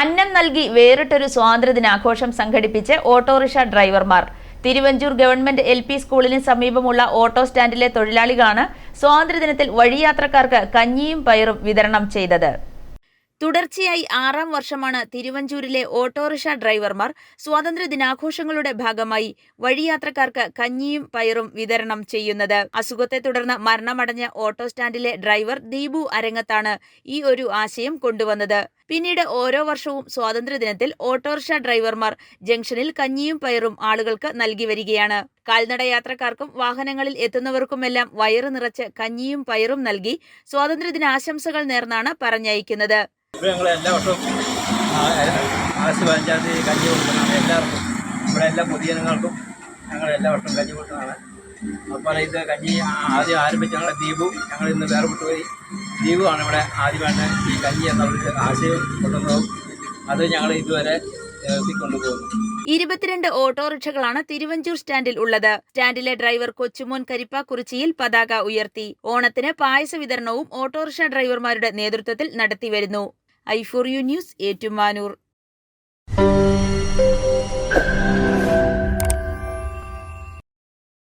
അന്നം നൽകി വേറിട്ടൊരു സ്വാതന്ത്ര്യദിനാഘോഷം സംഘടിപ്പിച്ച് ഓട്ടോറിക്ഷ ഡ്രൈവർമാർ. തിരുവഞ്ചൂർ ഗവൺമെന്റ് എൽ പി സ്കൂളിന് സമീപമുള്ള ഓട്ടോ സ്റ്റാൻഡിലെ തൊഴിലാളികളാണ് സ്വാതന്ത്ര്യദിനത്തിൽ വഴിയാത്രക്കാർക്ക് കഞ്ഞിയും പയറും വിതരണം ചെയ്തത്. തുടർച്ചയായി ആറാം വർഷമാണ് തിരുവഞ്ചൂരിലെ ഓട്ടോറിക്ഷ ഡ്രൈവർമാർ സ്വാതന്ത്ര്യ ദിനാഘോഷങ്ങളുടെ ഭാഗമായി വഴിയാത്രക്കാർക്ക് കഞ്ഞിയും പയറും വിതരണം ചെയ്യുന്നത്. അസുഖത്തെ തുടർന്ന് മരണമടഞ്ഞ ഓട്ടോ സ്റ്റാൻഡിലെ ഡ്രൈവർ ദീപു അരങ്ങത്താണ് ഈ ഒരു ആശയം കൊണ്ടുവന്നത്. പിന്നീട് ഓരോ വർഷവും സ്വാതന്ത്ര്യദിനത്തിൽ ഓട്ടോറിക്ഷ ഡ്രൈവർമാർ ജംഗ്ഷനിൽ കഞ്ഞിയും പയറും ആളുകൾക്ക് നൽകി വരികയാണ്. കാൽനട യാത്രക്കാർക്കും വാഹനങ്ങളിൽ എത്തുന്നവർക്കുമെല്ലാം വയറ് നിറച്ച് കഞ്ഞിയും പയറും നൽകി സ്വാതന്ത്ര്യദിനാശംസകൾ നേർന്നാണ് പറഞ്ഞയക്കുന്നത്. ഞങ്ങൾ എല്ലാ വർഷവും എല്ലാ വർഷവും കഞ്ഞി അപ്പോൾ ഇത് കഞ്ഞി ആദ്യം ആരംഭിച്ച ഞങ്ങളുടെ ദീപു ഞങ്ങൾ ഇന്ന് വേറെ പോയി ദീപുവാണ് ഇവിടെ ആദ്യമായിട്ട് ഈ കഞ്ഞി എന്നുള്ളൊരു ആശയം കൊണ്ടുവന്നതും. അത് ഞങ്ങൾ ഇതുവരെ ഇരുപത്തിരണ്ട് ഓട്ടോറിക്ഷകളാണ് തിരുവഞ്ചൂർ സ്റ്റാൻഡിൽ ഉള്ളത്. സ്റ്റാൻഡിലെ ഡ്രൈവർ കൊച്ചുമോൻ കരിപ്പ കുറിച്ചിയിൽ പതാക ഉയർത്തി. ഓണത്തിന് പായസ വിതരണവും ഓട്ടോറിക്ഷ ഡ്രൈവർമാരുടെ നേതൃത്വത്തിൽ നടത്തിവരുന്നു. I four U news Ettumanoor.